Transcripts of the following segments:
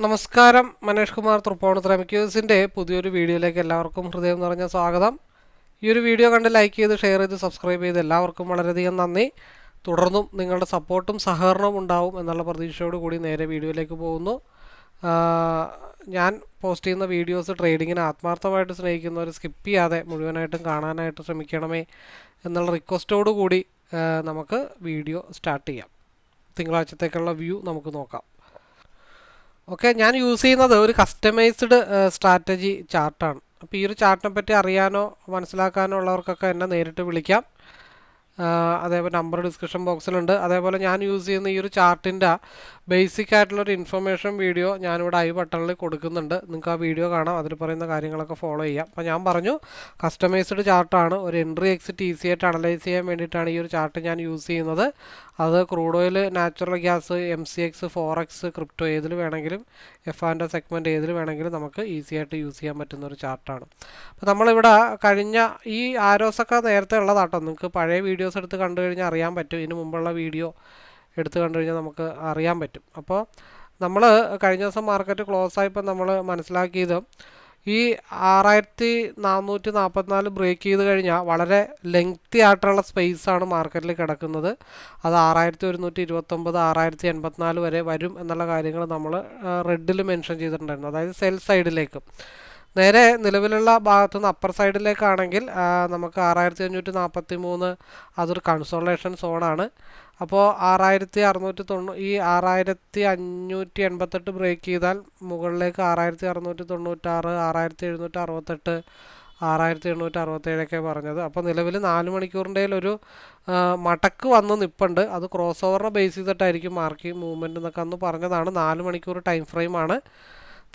നമസ്കാരം. മനേഷ് കുമാർ തൃപ്പോണത്ര മിക്യൂസിന്റെ പുതിയൊരു വീഡിയോയിലേക്ക് എല്ലാവർക്കും ഹൃദയം നിറഞ്ഞ സ്വാഗതം. ഈ ഒരു വീഡിയോ കണ്ട് ലൈക്ക് ചെയ്ത് ഷെയർ ചെയ്ത് സബ്സ്ക്രൈബ് ചെയ്ത് എല്ലാവർക്കും വളരെയധികം നന്ദി. തുടർന്നും നിങ്ങളുടെ സപ്പോർട്ടും സഹകരണവും ഉണ്ടാവും എന്നുള്ള പ്രതീക്ഷയോട് കൂടി നേരെ വീഡിയോയിലേക്ക് പോകുന്നു. ഞാൻ പോസ്റ്റ് ചെയ്യുന്ന വീഡിയോസ് ട്രേഡിങ്ങിനെ ആത്മാർത്ഥമായിട്ട് സ്നേഹിക്കുന്നവർ സ്കിപ്പ് ചെയ്യാതെ മുഴുവനായിട്ടും കാണാനായിട്ട് ശ്രമിക്കണമേ എന്നുള്ള റിക്വസ്റ്റോടു കൂടി നമുക്ക് വീഡിയോ സ്റ്റാർട്ട് ചെയ്യാം. തിങ്കളാഴ്ചത്തേക്കുള്ള വ്യൂ നമുക്ക് നോക്കാം. ഓക്കെ ഞാൻ യൂസ് ചെയ്യുന്നത് ഒരു കസ്റ്റമൈസ്ഡ് സ്ട്രാറ്റജി ചാർട്ടാണ്. അപ്പോൾ ഈ ഒരു ചാർട്ടിനെ പറ്റി അറിയാനോ മനസ്സിലാക്കാനോ ഉള്ളവർക്കൊക്കെ എന്നെ നേരിട്ട് വിളിക്കാം. അതേപോലെ നമ്പർ ഡിസ്ക്രിപ്ഷൻ ബോക്സിലുണ്ട്. അതേപോലെ ഞാൻ യൂസ് ചെയ്യുന്ന ഈ ഒരു ചാർട്ടിന്റെ ബേസിക് ആയിട്ടുള്ളൊരു ഇൻഫർമേഷൻ വീഡിയോ ഞാനിവിടെ ഐ ബട്ടണിൽ കൊടുക്കുന്നുണ്ട്. നിങ്ങൾക്ക് ആ വീഡിയോ കാണാം. അതിൽ പറയുന്ന കാര്യങ്ങളൊക്കെ ഫോളോ ചെയ്യാം. അപ്പോൾ ഞാൻ പറഞ്ഞു കസ്റ്റമൈസ്ഡ് ചാർട്ടാണ് ഒരു എൻട്രി എക്സിറ്റ് ഈസി ആയിട്ട് അനലൈസ് ചെയ്യാൻ വേണ്ടിയിട്ടാണ് ഈ ഒരു ചാർട്ട് ഞാൻ യൂസ് ചെയ്യുന്നത്. അത് crude oil natural gas M C X forex crypto ഏതിൽ വേണമെങ്കിലും എഫ് ആൻഡ് സെഗ്മെന്റ് ഏതിൽ വേണമെങ്കിലും നമുക്ക് ഈസി ആയിട്ട് യൂസ് ചെയ്യാൻ പറ്റുന്ന ഒരു ചാർട്ടാണ് അപ്പോൾ നമ്മളിവിടെ കഴിഞ്ഞ ഈ ആരോസൊക്കെ നേരത്തെ ഉള്ളതാട്ടോ. നിങ്ങൾക്ക് പഴയ വീഡിയോസ് എടുത്ത് കണ്ടു കഴിഞ്ഞാൽ അറിയാൻ പറ്റും. ഇതിന് മുമ്പുള്ള വീഡിയോ എടുത്ത് കണ്ടു കഴിഞ്ഞാൽ നമുക്ക് അറിയാൻ പറ്റും. അപ്പോൾ നമ്മൾ കഴിഞ്ഞ ദിവസം മാർക്കറ്റ് ക്ലോസ് ആയപ്പോൾ നമ്മൾ മനസ്സിലാക്കിയത് ഈ ആറായിരത്തി നാനൂറ്റി നാൽപ്പത്തിനാല് ബ്രേക്ക് ചെയ്ത് കഴിഞ്ഞാൽ വളരെ ലെങ്തി ആയിട്ടുള്ള സ്പേസാണ് മാർക്കറ്റിൽ കിടക്കുന്നത്. അത് ആറായിരത്തി ഒരുന്നൂറ്റി ഇരുപത്തൊമ്പത് ആറായിരത്തി എൺപത്തിനാല് വരെ വരും എന്നുള്ള കാര്യങ്ങൾ നമ്മൾ റെഡിൽ മെൻഷൻ ചെയ്തിട്ടുണ്ടായിരുന്നു. അതായത് സെൽ സൈഡിലേക്ക് നേരെ നിലവിലുള്ള ഭാഗത്തു നിന്ന് അപ്പർ സൈഡിലേക്കാണെങ്കിൽ നമുക്ക് ആറായിരത്തി അഞ്ഞൂറ്റി നാൽപ്പത്തി മൂന്ന് അതൊരു കൺസോളേഷൻ സോണാണ് അപ്പോൾ ആറായിരത്തി അറുന്നൂറ്റി തൊണ്ണൂ ഈ ആറായിരത്തി അഞ്ഞൂറ്റി എൺപത്തെട്ട് ബ്രേക്ക് ചെയ്താൽ മുകളിലേക്ക് ആറായിരത്തി അറുന്നൂറ്റി തൊണ്ണൂറ്റാറ് ആറായിരത്തി എഴുന്നൂറ്റി അറുപത്തെട്ട് ആറായിരത്തി എണ്ണൂറ്റി അറുപത്തേഴൊക്കെ പറഞ്ഞത്. അപ്പോൾ നിലവിൽ നാല് മണിക്കൂറിന്റെ ഒരു മടക്ക് വന്ന് നിൽപ്പുണ്ട് അത് ക്രോസ് ഓവറിനെ ബേസ് ചെയ്തിട്ടായിരിക്കും മാർക്കിംഗ് മൂവ്മെന്റ് എന്നൊക്കെ അന്ന് പറഞ്ഞതാണ്. നാല് മണിക്കൂർ ടൈം ഫ്രെയിമാണ്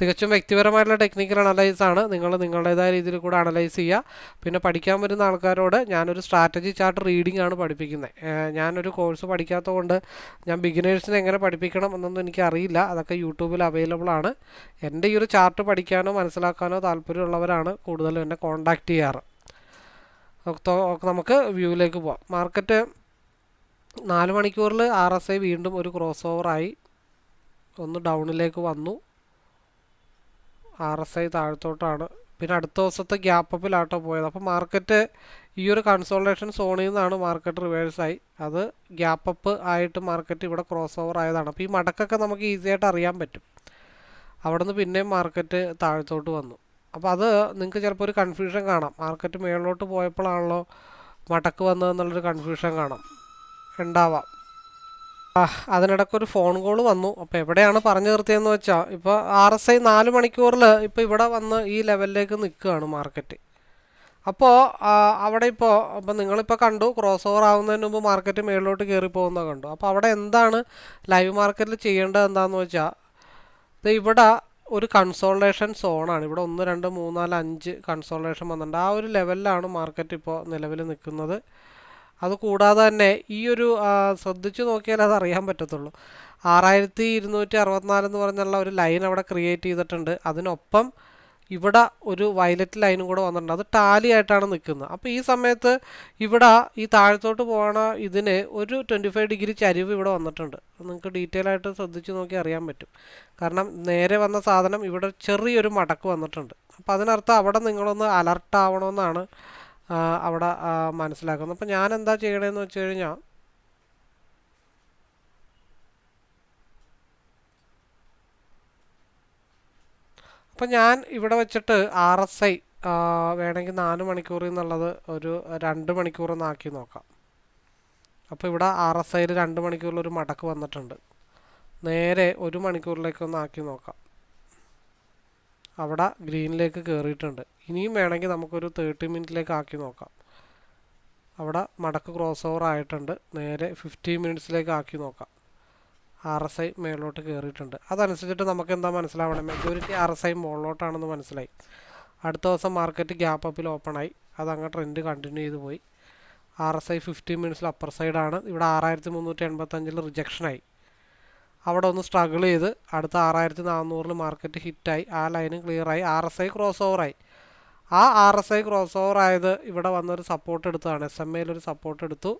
തികച്ചും വ്യക്തിപരമായിട്ടുള്ള ടെക്നിക്കൽ അനലൈസ് ആണ്. നിങ്ങൾ നിങ്ങളുടേതായ രീതിയിൽ കൂടെ അനലൈസ് ചെയ്യുക. പിന്നെ പഠിക്കാൻ വരുന്ന ആൾക്കാരോട് ഞാനൊരു സ്ട്രാറ്റജി ചാർട്ട് റീഡിംഗ് ആണ് പഠിപ്പിക്കുന്നത് ഞാനൊരു കോഴ്സ് പഠിക്കാത്തതുകൊണ്ട് ഞാൻ ബിഗിനേഴ്സിനെ എങ്ങനെ പഠിപ്പിക്കണം എന്നൊന്നും എനിക്ക് അറിയില്ല. അതൊക്കെ യൂട്യൂബിൽ അവൈലബിൾ ആണ്. എന്റെ ഈ ഒരു ചാർട്ട് പഠിക്കാനോ മനസ്സിലാക്കാനോ താല്പര്യമുള്ളവരാണ് കൂടുതലും എന്നെ കോൺടാക്റ്റ് ചെയ്യാറ്. നമുക്ക് വ്യൂവിലേക്ക് പോവാം. മാർക്കറ്റ് നാല് മണിക്കൂറിൽ ആർ എസ് ഐ വീണ്ടും ഒരു ക്രോസ് ഓവറായി ഒന്ന് ഡൗണിലേക്ക് വന്നു. ആർ എസ് ഐ താഴത്തോട്ടാണ്. പിന്നെ അടുത്ത ദിവസത്തെ ഗ്യാപ്പ് അപ്പിലാട്ടോ പോയത്. അപ്പോൾ മാർക്കറ്റ് ഈ ഒരു കൺസോൾട്ടേഷൻ സോണിൽ നിന്നാണ് മാർക്കറ്റ് റിവേഴ്സായി അത് ഗ്യാപ്പ് അപ്പ് ആയിട്ട് മാർക്കറ്റ് ഇവിടെ ക്രോസ് ഓവർ ആയതാണ്. അപ്പോൾ ഈ മടക്കൊക്കെ നമുക്ക് ഈസി ആയിട്ട് അറിയാൻ പറ്റും. അവിടെ നിന്ന് പിന്നെയും മാർക്കറ്റ് താഴത്തോട്ട് വന്നു. അപ്പോൾ അത് നിങ്ങൾക്ക് ചിലപ്പോൾ ഒരു കൺഫ്യൂഷൻ കാണാം. മാർക്കറ്റ് മേളിലോട്ട് പോയപ്പോഴാണല്ലോ മടക്ക് വന്നതെന്നുള്ളൊരു കൺഫ്യൂഷൻ കാണാം. ഉണ്ടാവാം. ആ, അതിനിടയ്ക്ക് ഒരു ഫോൺ കോൾ വന്നു. അപ്പോൾ എവിടെയാണ് പറഞ്ഞു നിർത്തിയെന്ന് വെച്ചാൽ ഇപ്പോൾ ആർ എസ് ഐ നാല് മണിക്കൂറിൽ ഇപ്പോൾ ഇവിടെ വന്ന് ഈ ലെവലിലേക്ക് നിൽക്കുകയാണ് മാർക്കറ്റ് അപ്പോൾ അവിടെ ഇപ്പോൾ അപ്പോൾ നിങ്ങളിപ്പോൾ കണ്ടു ക്രോസ് ഓവർ ആവുന്നതിന് മുമ്പ് മാർക്കറ്റ് മേളിലോട്ട് കയറി പോകുന്നത് കണ്ടു. അപ്പോൾ അവിടെ എന്താണ് ലൈവ് മാർക്കറ്റിൽ ചെയ്യേണ്ടത് എന്താണെന്ന് വെച്ചാൽ ഇവിടെ ഒരു കൺസോൾട്ടേഷൻ സോണാണ് ഇവിടെ ഒന്ന് രണ്ട് മൂന്ന് നാല് അഞ്ച് കൺസോൾട്ടേഷൻ വന്നിട്ടുണ്ട്. ആ ഒരു ലെവലിലാണ് മാർക്കറ്റ് ഇപ്പോൾ നിലവിൽ നിൽക്കുന്നത് അത് കൂടാതെ തന്നെ ഈ ഒരു ശ്രദ്ധിച്ചു നോക്കിയാൽ അത് അറിയാൻ പറ്റത്തുള്ളൂ. ആറായിരത്തി ഇരുന്നൂറ്റി അറുപത്തിനാല് എന്ന് പറഞ്ഞുള്ള ഒരു ലൈൻ അവിടെ ക്രിയേറ്റ് ചെയ്തിട്ടുണ്ട്. അതിനൊപ്പം ഇവിടെ ഒരു വയലറ്റ് ലൈനും കൂടെ വന്നിട്ടുണ്ട്. അത് ടാലി ആയിട്ടാണ് നിൽക്കുന്നത്. അപ്പോൾ ഈ സമയത്ത് ഇവിടെ ഈ താഴത്തോട്ട് പോകണ ഇതിന് ഒരു ട്വന്റി ഫൈവ് ഡിഗ്രി ചരിവ് ഇവിടെ വന്നിട്ടുണ്ട്. നിങ്ങൾക്ക് ഡീറ്റെയിൽ ആയിട്ട് ശ്രദ്ധിച്ച് നോക്കി അറിയാൻ പറ്റും. കാരണം നേരെ വന്ന സാധനം ഇവിടെ ചെറിയൊരു മടക്ക് വന്നിട്ടുണ്ട്. അപ്പോൾ അതിനർത്ഥം അവിടെ നിങ്ങളൊന്ന് അലർട്ട് ആവണമെന്നാണ് അവിടെ മനസ്സിലാക്കുന്നു. അപ്പോൾ ഞാൻ എന്താ ചെയ്യണമെന്ന് വെച്ച് കഴിഞ്ഞാൽ അപ്പം ഞാൻ ഇവിടെ വെച്ചിട്ട് ആർ എസ് ഐ വേണമെങ്കിൽ നാല് മണിക്കൂർ എന്നുള്ളത് ഒരു രണ്ട് മണിക്കൂർ ആക്കി നോക്കാം. അപ്പോൾ ഇവിടെ ആർ എസ് ഐയിൽ രണ്ട് മണിക്കൂറിൽ ഒരു മടക്ക് വന്നിട്ടുണ്ട്. നേരെ ഒരു മണിക്കൂറിലേക്ക് ഒന്ന് ആക്കി നോക്കാം. അവിടെ ഗ്രീനിലേക്ക് കയറിയിട്ടുണ്ട് ഇനിയും വേണമെങ്കിൽ നമുക്കൊരു തേർട്ടി മിനിറ്റിലേക്ക് ആക്കി നോക്കാം. അവിടെ മടക്ക് ക്രോസ് ഓവർ ആയിട്ടുണ്ട്. നേരെ ഫിഫ്റ്റീൻ മിനിറ്റ്സിലേക്ക് ആക്കി നോക്കാം. ആർ എസ് ഐ മേളിലോട്ട് കയറിയിട്ടുണ്ട് അതനുസരിച്ചിട്ട് നമുക്ക് എന്താ മനസ്സിലാവണം? മെജോറിറ്റി ആർ എസ് ഐ മുകളിലോട്ടാണെന്ന് മനസ്സിലായി. അടുത്ത ദിവസം മാർക്കറ്റ് ഗ്യാപ്പ് അപ്പിൽ ഓപ്പണായി അതങ്ങ് ട്രെൻഡ് കണ്ടിന്യൂ ചെയ്തു പോയി. ആർ എസ് ഐ ഫിഫ്റ്റീൻ മിനിറ്റ്സിൽ അപ്പർ സൈഡാണ് ഇവിടെ ആറായിരത്തി മുന്നൂറ്റി എൺപത്തഞ്ചിൽ റിജക്ഷനായി അവിടെ ഒന്ന് സ്ട്രഗിൾ ചെയ്ത് അടുത്ത ആറായിരത്തി നാനൂറിൽ മാർക്കറ്റ് ഹിറ്റായി ആ ലൈനും ക്ലിയറായി ആർ എസ് ഐ ക്രോസ് ഓവറായി ആ R S I cross over ആയത് ഇവിടെ വന്നൊരു സപ്പോർട്ട് എടുത്തതാണ്. എസ് എം എയിൽ ഒരു സപ്പോർട്ട് എടുത്തു.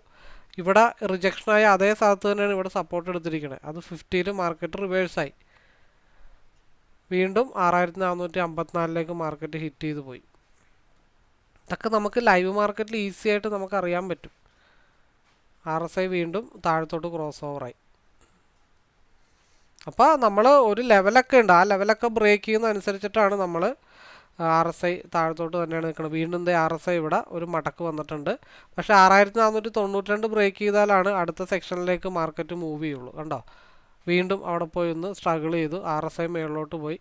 ഇവിടെ റിജക്ഷനായ അതേ സ്ഥലത്ത് തന്നെയാണ് ഇവിടെ സപ്പോർട്ട് എടുത്തിരിക്കുന്നത് അത് ഫിഫ്റ്റിയിൽ മാർക്കറ്റ് റിവേഴ്സായി വീണ്ടും ആറായിരത്തി നാനൂറ്റി അമ്പത്തിനാലിലേക്ക് മാർക്കറ്റ് ഹിറ്റ് ചെയ്ത് പോയി. ഇതൊക്കെ നമുക്ക് ലൈവ് മാർക്കറ്റിൽ ഈസി ആയിട്ട് നമുക്ക് അറിയാൻ പറ്റും. ആർ എസ് ഐ വീണ്ടും താഴത്തോട്ട് ക്രോസ് ഓവറായി അപ്പോൾ നമ്മൾ ഒരു ലെവലൊക്കെ ഉണ്ട്. ആ ലെവലൊക്കെ ബ്രേക്ക് ചെയ്യുന്ന അനുസരിച്ചിട്ടാണ് നമ്മൾ ആർ എസ് ഐ താഴത്തോട്ട് തന്നെയാണ് നിൽക്കുന്നത്. വീണ്ടും ദേ ആർ എസ് ഐ ഇവിടെ ഒരു മടക്ക് വന്നിട്ടുണ്ട്. പക്ഷേ ആറായിരത്തി നാനൂറ്റി തൊണ്ണൂറ്റി രണ്ട് ബ്രേക്ക് ചെയ്താലാണ് അടുത്ത സെക്ഷനിലേക്ക് മാർക്കറ്റ് മൂവ് ചെയ്യുള്ളൂ. കണ്ടോ? വീണ്ടും അവിടെ പോയി ഒന്ന് സ്ട്രഗിൾ ചെയ്തു. ആർ എസ് ഐ മേളിലോട്ട് പോയി.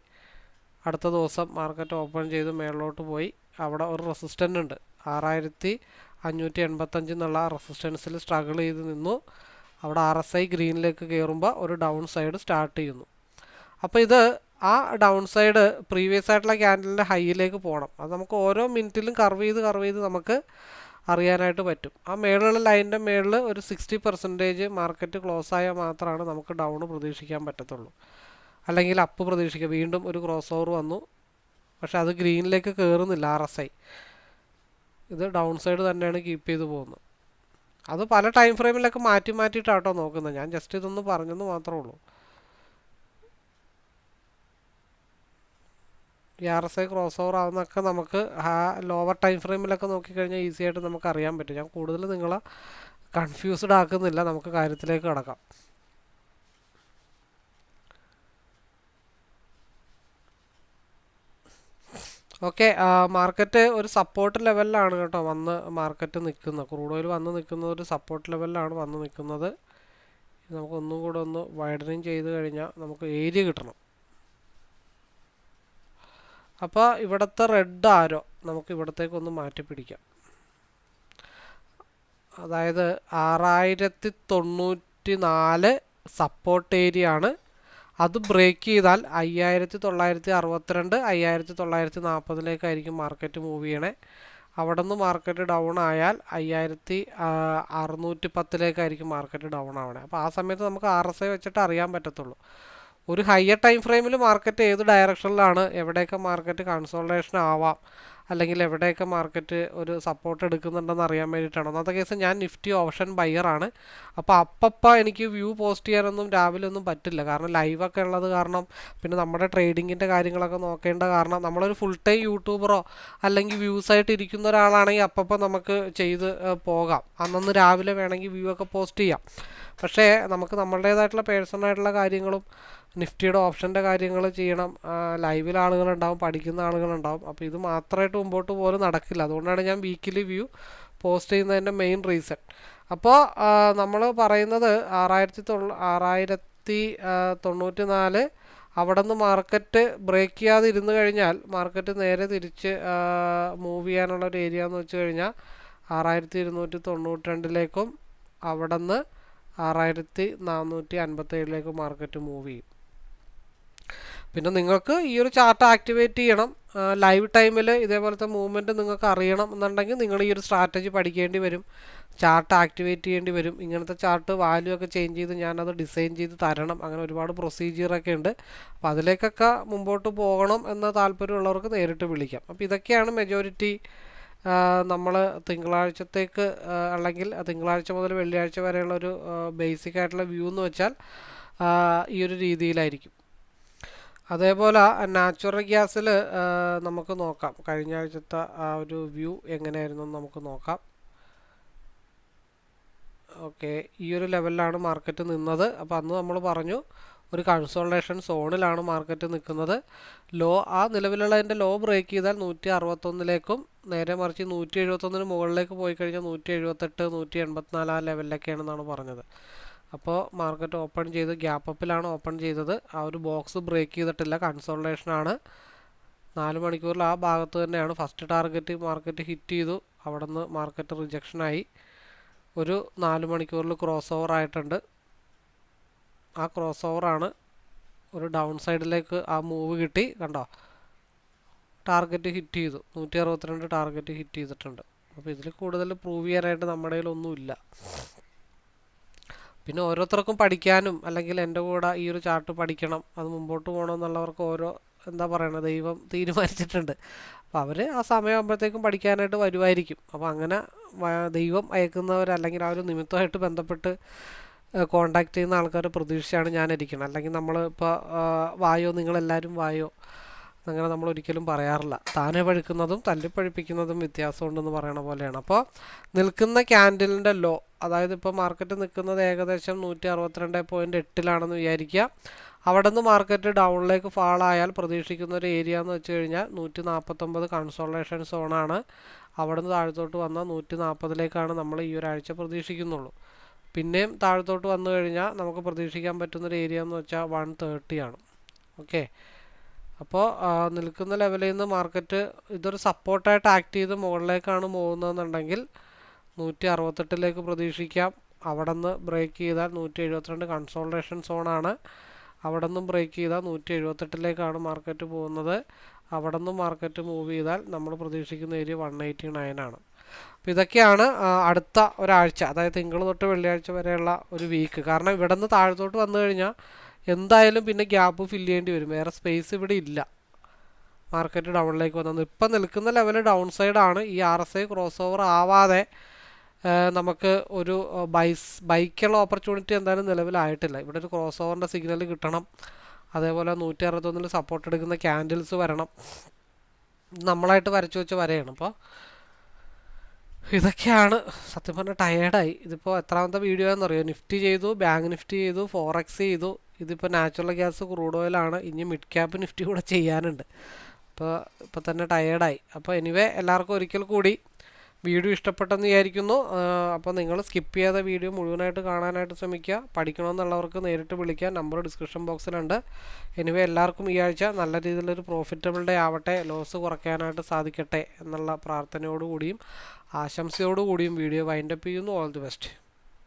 അടുത്ത ദിവസം മാർക്കറ്റ് ഓപ്പൺ ചെയ്ത് മേളിലോട്ട് പോയി. അവിടെ ഒരു റെസിസ്റ്റന്റ് ഉണ്ട്. ആറായിരത്തി അഞ്ഞൂറ്റി എൺപത്തഞ്ച് എന്നുള്ള റെസിസ്റ്റൻസിൽ സ്ട്രഗിൾ ചെയ്ത് നിന്നു. അവിടെ ആർ എസ് ഐ ഗ്രീനിലേക്ക് കയറുമ്പോൾ ഒരു ഡൗൺ സൈഡ് സ്റ്റാർട്ട് ചെയ്യുന്നു. അപ്പോൾ ഇത് ആ ഡൗൺ സൈഡ് പ്രീവിയസ് ആയിട്ടുള്ള ക്യാൻഡലിന്റെ ഹൈയിലേക്ക് പോകണം. അത് നമുക്ക് ഓരോ മിനിറ്റിലും കർവ് ചെയ്ത് കർവ് ചെയ്ത് നമുക്ക് അറിയാനായിട്ട് പറ്റും. ആ മേളിലുള്ള ലൈനിന്റെ മേളിൽ ഒരു സിക്സ്റ്റി പെർസെന്റേജ് മാർക്കറ്റ് ക്ലോസ് ആയാൽ മാത്രമാണ് നമുക്ക് ഡൗൺ പ്രതീക്ഷിക്കാൻ പറ്റത്തുള്ളൂ. അല്ലെങ്കിൽ അപ്പ് പ്രതീക്ഷിക്കുക വീണ്ടും ഒരു ക്രോസ് ഓവർ വന്നു. പക്ഷെ അത് ഗ്രീനിലേക്ക് കയറുന്നില്ല ആർ എസ് ഐ ഇത് ഡൗൺ സൈഡ് തന്നെയാണ് കീപ്പ് ചെയ്ത് പോകുന്നത്. അത് പല ടൈം ഫ്രെയിമിലൊക്കെ മാറ്റി മാറ്റിയിട്ടാട്ടോ നോക്കുന്നത്. ഞാൻ ജസ്റ്റ് ഇതൊന്ന് പറഞ്ഞെന്ന് മാത്രമേ ഉള്ളൂ. ഈ R S I cross over ആവുന്നൊക്കെ നമുക്ക് ആ ലോവർ ടൈം ഫ്രെയിമിലൊക്കെ നോക്കിക്കഴിഞ്ഞാൽ ഈസി ആയിട്ട് നമുക്ക് അറിയാൻ പറ്റും. ഞാൻ കൂടുതൽ നിങ്ങളെ കൺഫ്യൂസ്ഡ് ആക്കുന്നില്ല. നമുക്ക് കാര്യത്തിലേക്ക് കടക്കാം. ഓക്കെ മാർക്കറ്റ് ഒരു സപ്പോർട്ട് ലെവലിലാണ് കേട്ടോ വന്ന് മാർക്കറ്റ് നിൽക്കുന്നത്. ക്രൂഡ് ഓയിൽ വന്ന് നിൽക്കുന്നത് ഒരു സപ്പോർട്ട് ലെവലിലാണ് വന്ന് നിൽക്കുന്നത്. നമുക്ക് ഒന്നും കൂടെ ഒന്ന് വൈഡനിങ് ചെയ്ത് കഴിഞ്ഞാൽ നമുക്ക് ഏരിയ കിട്ടണം. അപ്പോൾ ഇവിടുത്തെ റെഡ് ആരോ നമുക്ക് ഇവിടത്തേക്കൊന്ന് മാറ്റി പിടിക്കാം. അതായത് ആറായിരത്തി തൊണ്ണൂറ്റി നാല് സപ്പോർട്ട് ഏരിയ ആണ്. അത് ബ്രേക്ക് ചെയ്താൽ അയ്യായിരത്തി തൊള്ളായിരത്തി അറുപത്തിരണ്ട് അയ്യായിരത്തി തൊള്ളായിരത്തി നാൽപ്പതിലേക്കായിരിക്കും മാർക്കറ്റ് മൂവ് ചെയ്യണേ. അവിടെ നിന്ന് മാർക്കറ്റ് ഡൗൺ ആയാൽ അയ്യായിരത്തി അറുന്നൂറ്റി പത്തിലേക്കായിരിക്കും മാർക്കറ്റ് ഡൗൺ ആവണേ. അപ്പോൾ ആ സമയത്ത് നമുക്ക് ആർ എസ് ഐ വെച്ചിട്ട് അറിയാൻ പറ്റത്തുള്ളൂ. ഒരു ഹയർ ടൈം ഫ്രെയിമിൽ മാർക്കറ്റ് ഏത് ഡയറക്ഷനിലാണ് എവിടെയൊക്കെ മാർക്കറ്റ് കൺസോൾട്ടേഷൻ ആവാം അല്ലെങ്കിൽ എവിടെയൊക്കെ മാർക്കറ്റ് ഒരു സപ്പോർട്ട് എടുക്കുന്നുണ്ടെന്ന് അറിയാൻ വേണ്ടിയിട്ടാണ്. ഒന്നാമത്തെ കേസ് ഞാൻ നിഫ്റ്റി ഓപ്ഷൻ ബയ്യറാണ് അപ്പോൾ അപ്പപ്പോൾ എനിക്ക് വ്യൂ പോസ്റ്റ് ചെയ്യാനൊന്നും രാവിലെ ഒന്നും പറ്റില്ല. കാരണം ലൈവൊക്കെ ഉള്ളത് കാരണം പിന്നെ നമ്മുടെ ട്രേഡിങ്ങിന്റെ കാര്യങ്ങളൊക്കെ നോക്കേണ്ട കാരണം നമ്മളൊരു ഫുൾ ടൈം യൂട്യൂബറോ അല്ലെങ്കിൽ വ്യൂസ് ആയിട്ട് ഇരിക്കുന്ന ഒരാളാണെങ്കിൽ അപ്പപ്പോൾ നമുക്ക് ചെയ്ത് പോകാം. അന്നൊന്ന് രാവിലെ വേണമെങ്കിൽ വ്യൂ ഒക്കെ പോസ്റ്റ് ചെയ്യാം. പക്ഷേ നമുക്ക് നമ്മളുടേതായിട്ടുള്ള പേഴ്സണലായിട്ടുള്ള കാര്യങ്ങളും നിഫ്റ്റിയുടെ ഓപ്ഷന്റെ കാര്യങ്ങൾ ചെയ്യണം. ലൈവിൽ ആളുകളുണ്ടാവും പഠിക്കുന്ന ആളുകളുണ്ടാവും. അപ്പോൾ ഇത് മാത്രമായിട്ട് മുമ്പോട്ട് പോലും നടക്കില്ല. അതുകൊണ്ടാണ് ഞാൻ വീക്കിലി വ്യൂ പോസ്റ്റ് ചെയ്യുന്നതിന്റെ മെയിൻ റീസൺ അപ്പോൾ നമ്മൾ പറയുന്നത് ആറായിരത്തി തൊള്ള ആറായിരത്തി തൊണ്ണൂറ്റി നാല് അവിടെ നിന്ന് മാർക്കറ്റ് ബ്രേക്ക് ചെയ്യാതെ ഇരുന്ന് കഴിഞ്ഞാൽ മാർക്കറ്റ് നേരെ തിരിച്ച് മൂവ് ചെയ്യാനുള്ള ഒരു ഏരിയ എന്ന് വെച്ച് കഴിഞ്ഞാൽ ആറായിരത്തി ഇരുന്നൂറ്റി തൊണ്ണൂറ്റി രണ്ടിലേക്കും അവിടെ നിന്ന് ആറായിരത്തി നാനൂറ്റി അൻപത്തേഴിലേക്ക് മാർക്കറ്റ് മൂവ് ചെയ്യും. പിന്നെ നിങ്ങൾക്ക് ഈ ഒരു ചാർട്ട് ആക്ടിവേറ്റ് ചെയ്യണം. ലൈവ് ടൈമിൽ ഇതേപോലത്തെ മൂവ്മെന്റ് നിങ്ങൾക്ക് അറിയണം എന്നുണ്ടെങ്കിൽ നിങ്ങൾ ഈ ഒരു സ്ട്രാറ്റജി പഠിക്കേണ്ടി വരും. ചാർട്ട് ആക്ടിവേറ്റ് ചെയ്യേണ്ടി വരും. ഇങ്ങനത്തെ ചാർട്ട് വാല്യൂ ഒക്കെ ചേഞ്ച് ചെയ്ത് ഞാനത് ഡിസൈൻ ചെയ്ത് തരണം. അങ്ങനെ ഒരുപാട് പ്രൊസീജിയറൊക്കെ ഉണ്ട്. അപ്പോൾ അതിലേക്കൊക്കെ മുമ്പോട്ട് പോകണം എന്ന താല്പര്യമുള്ളവർക്ക് നേരിട്ട് വിളിക്കാം. അപ്പോൾ ഇതൊക്കെയാണ് മെജോറിറ്റി നമ്മൾ തിങ്കളാഴ്ചത്തേക്ക് അല്ലെങ്കിൽ തിങ്കളാഴ്ച മുതൽ വെള്ളിയാഴ്ച വരെയുള്ള ഒരു ബേസിക് ആയിട്ടുള്ള വ്യൂ എന്ന് വെച്ചാൽ ഈ ഒരു രീതിയിലായിരിക്കും. അതേപോലെ നാച്ചുറൽ ഗ്യാസിൽ നമുക്ക് നോക്കാം. കഴിഞ്ഞ ആഴ്ചത്തെ ആ ഒരു വ്യൂ എങ്ങനെയായിരുന്നു നമുക്ക് നോക്കാം. ഓക്കെ ഈ ഒരു ലെവലിലാണ് മാർക്കറ്റ് നിന്നത്. അപ്പോൾ അന്ന് നമ്മൾ പറഞ്ഞു ഒരു കൺസോൾട്ടേഷൻ സോണിലാണ് മാർക്കറ്റ് നിൽക്കുന്നത്. ലോ ആ നിലവിലുള്ളതിന്റെ ലോ ബ്രേക്ക് ചെയ്താൽ നൂറ്റി അറുപത്തൊന്നിലേക്കും നേരെ മറിച്ച് നൂറ്റി എഴുപത്തൊന്നിന് മുകളിലേക്ക് പോയി കഴിഞ്ഞാൽ നൂറ്റി എഴുപത്തെട്ട് നൂറ്റി എൺപത്തിനാല് ആ ലെവലിലൊക്കെയാണെന്നാണ് പറഞ്ഞത്. അപ്പോൾ മാർക്കറ്റ് ഓപ്പൺ ചെയ്ത് ഗ്യാപ്പ് അപ്പിലാണ് ഓപ്പൺ ചെയ്തത്. ആ ഒരു ബോക്സ് ബ്രേക്ക് ചെയ്തിട്ടില്ല. കൺസോൾട്ടേഷനാണ് നാല് മണിക്കൂറിൽ ആ ഭാഗത്ത് തന്നെയാണ്. ഫസ്റ്റ് ടാർഗറ്റ് മാർക്കറ്റ് ഹിറ്റ് ചെയ്തു. അവിടെ നിന്ന് മാർക്കറ്റ് റിജക്ഷനായി ഒരു നാല് മണിക്കൂറിൽ ക്രോസ് ഓവർ ആയിട്ടുണ്ട്. ആ ക്രോസ് ഓവറാണ് ഒരു ഡൗൺ സൈഡിലേക്ക് ആ മൂവ് കിട്ടി. കണ്ടോ? ടാർഗറ്റ് ഹിറ്റ് ചെയ്തു. നൂറ്റി അറുപത്തിരണ്ട് ടാർഗറ്റ് ഹിറ്റ് ചെയ്തിട്ടുണ്ട്. അപ്പോൾ ഇതിൽ കൂടുതൽ പ്രൂവ് ചെയ്യാനായിട്ട് നമ്മുടെ കയ്യിലൊന്നുമില്ല. പിന്നെ ഓരോരുത്തർക്കും പഠിക്കാനും അല്ലെങ്കിൽ എന്റെ കൂടെ ഈ ഒരു ചാർട്ട് പഠിക്കണം അത് മുമ്പോട്ട് പോകണമെന്നുള്ളവർക്ക് ഓരോ എന്താ പറയണത് ദൈവം തീരുമാനിച്ചിട്ടുണ്ട്. അപ്പോൾ അവർ ആ സമയമാകുമ്പോഴത്തേക്കും പഠിക്കാനായിട്ട് വരുമായിരിക്കും അപ്പോൾ അങ്ങനെ ദൈവം അയക്കുന്നവർ അല്ലെങ്കിൽ ആ ഒരു നിമിത്തമായിട്ട് ബന്ധപ്പെട്ട് കോണ്ടാക്ട് ചെയ്യുന്ന ആൾക്കാരെ പ്രതീക്ഷിച്ചാണ് ഞാൻ ഇരിക്കുന്നത് അല്ലെങ്കിൽ നമ്മൾ ഇപ്പോൾ വായോ നിങ്ങളെല്ലാവരും വായോ അങ്ങനെ നമ്മൾ ഒരിക്കലും പറയാറില്ല. താനെ പഴുക്കുന്നതും തല്ലിപ്പഴുപ്പിക്കുന്നതും വ്യത്യാസമുണ്ടെന്ന് പറയണ പോലെയാണ്. അപ്പോൾ നിൽക്കുന്ന ക്യാൻഡിലിന്റെ ലോ അതായത് ഇപ്പോൾ മാർക്കറ്റ് നിൽക്കുന്നത് ഏകദേശം നൂറ്റി അറുപത്തിരണ്ട് പോയിന്റ് എട്ടിലാണെന്ന് വിചാരിക്കുക. അവിടെ നിന്ന് മാർക്കറ്റ് ഡൗണിലേക്ക് ഫാളായാൽ പ്രതീക്ഷിക്കുന്ന ഒരു ഏരിയ എന്ന് വെച്ച് കഴിഞ്ഞാൽ നൂറ്റി നാൽപ്പത്തൊമ്പത് കൺസോളേഷൻ സോണാണ് അവിടെ നിന്ന് താഴത്തോട്ട് വന്നാൽ നൂറ്റി നാൽപ്പതിലേക്കാണ് നമ്മൾ ഈ ഒരാഴ്ച പ്രതീക്ഷിക്കുന്നുള്ളൂ. പിന്നെയും താഴത്തോട്ട് വന്നു കഴിഞ്ഞാൽ നമുക്ക് പ്രതീക്ഷിക്കാൻ പറ്റുന്നൊരു ഏരിയ എന്ന് വെച്ചാൽ വൺ തേർട്ടി ആണ്. ഓക്കെ അപ്പോൾ നിൽക്കുന്ന ലെവലിൽ നിന്ന് മാർക്കറ്റ് ഇതൊരു സപ്പോർട്ടായിട്ട് ആക്ട് ചെയ്ത് മുകളിലേക്കാണ് പോകുന്നതെന്നുണ്ടെങ്കിൽ നൂറ്റി അറുപത്തെട്ടിലേക്ക് പ്രതീക്ഷിക്കാം. അവിടെ നിന്ന് ബ്രേക്ക് ചെയ്താൽ നൂറ്റി എഴുപത്തിരണ്ട് കൺസോൾട്ടേഷൻ സോണാണ് അവിടെ നിന്നും ബ്രേക്ക് ചെയ്താൽ നൂറ്റി എഴുപത്തെട്ടിലേക്കാണ് മാർക്കറ്റ് പോകുന്നത്. അവിടെ നിന്നും മാർക്കറ്റ് മൂവ് ചെയ്താൽ നമ്മൾ പ്രതീക്ഷിക്കുന്ന ഏരിയ വൺ എയ്റ്റി നയനാണ് അപ്പോൾ ഇതൊക്കെയാണ് അടുത്ത ഒരാഴ്ച അതായത് തിങ്കൾ തൊട്ട് വെള്ളിയാഴ്ച വരെയുള്ള ഒരു വീക്ക് കാരണം ഇവിടെ നിന്ന് താഴത്തോട്ട് വന്നു കഴിഞ്ഞാൽ എന്തായാലും പിന്നെ ഗ്യാപ്പ് ഫില്ല് ചെയ്യേണ്ടി വരും. വേറെ സ്പേസ് ഇവിടെ ഇല്ല. മാർക്കറ്റ് ഡൗണിലേക്ക് വന്നത്. ഇപ്പം നിൽക്കുന്ന ലെവൽ ഡൗൺ സൈഡാണ് ഈ R S I cross over ആവാതെ നമുക്ക് ഒരു ബൈസ് ബൈക്കുള്ള ഓപ്പർച്യൂണിറ്റി എന്തായാലും നിലവിലായിട്ടില്ല ഇവിടെ ഒരു ക്രോസ് ഓവറിന്റെ സിഗ്നൽ കിട്ടണം. അതേപോലെ നൂറ്റി അറുപത്തൊന്നിൽ സപ്പോർട്ട് എടുക്കുന്ന ക്യാൻഡിൽസ് വരണം. നമ്മളായിട്ട് വരച്ചു വെച്ച് വരെയാണ്. അപ്പോൾ ഇതൊക്കെയാണ് സത്യം പറഞ്ഞാൽ ടയേർഡായി ഇതിപ്പോൾ എത്രാമത്തെ വീഡിയോ എന്നറിയോ നിഫ്റ്റി ചെയ്തു ബാങ്ക് നിഫ്റ്റി ചെയ്തു ഫോറക്സ് ചെയ്തു. ഇതിപ്പോൾ നാച്ചുറൽ ഗ്യാസ് ക്രൂഡ് ഓയിലാണ് ഇനി മിഡ് ക്യാപ്പ് നിഫ്റ്റി കൂടെ ചെയ്യാനുണ്ട്. അപ്പോൾ ഇപ്പോൾ തന്നെ ടയേർഡായി അപ്പോൾ എനിവേ എല്ലാവർക്കും ഒരിക്കൽ കൂടി വീഡിയോ ഇഷ്ടപ്പെട്ടെന്ന് വിചാരിക്കുന്നു. അപ്പോൾ നിങ്ങൾ സ്കിപ്പ് ചെയ്യാതെ വീഡിയോ മുഴുവനായിട്ട് കാണാനായിട്ട് ശ്രമിക്കുക. പഠിക്കണമെന്നുള്ളവർക്ക് നേരിട്ട് വിളിക്കാം. നമ്പർ ഡിസ്ക്രിപ്ഷൻ ബോക്സിലുണ്ട് എനിവേ എല്ലാവർക്കും ഈ ആഴ്ച നല്ല രീതിയിലൊരു പ്രോഫിറ്റബിൾ ഡേ ആവട്ടെ ലോസ് കുറയ്ക്കാനായിട്ട് സാധിക്കട്ടെ എന്നുള്ള പ്രാർത്ഥനയോടുകൂടിയും ആശംസയോടുകൂടിയും വീഡിയോ വൈൻഡപ്പ് ചെയ്യുന്നു. All the best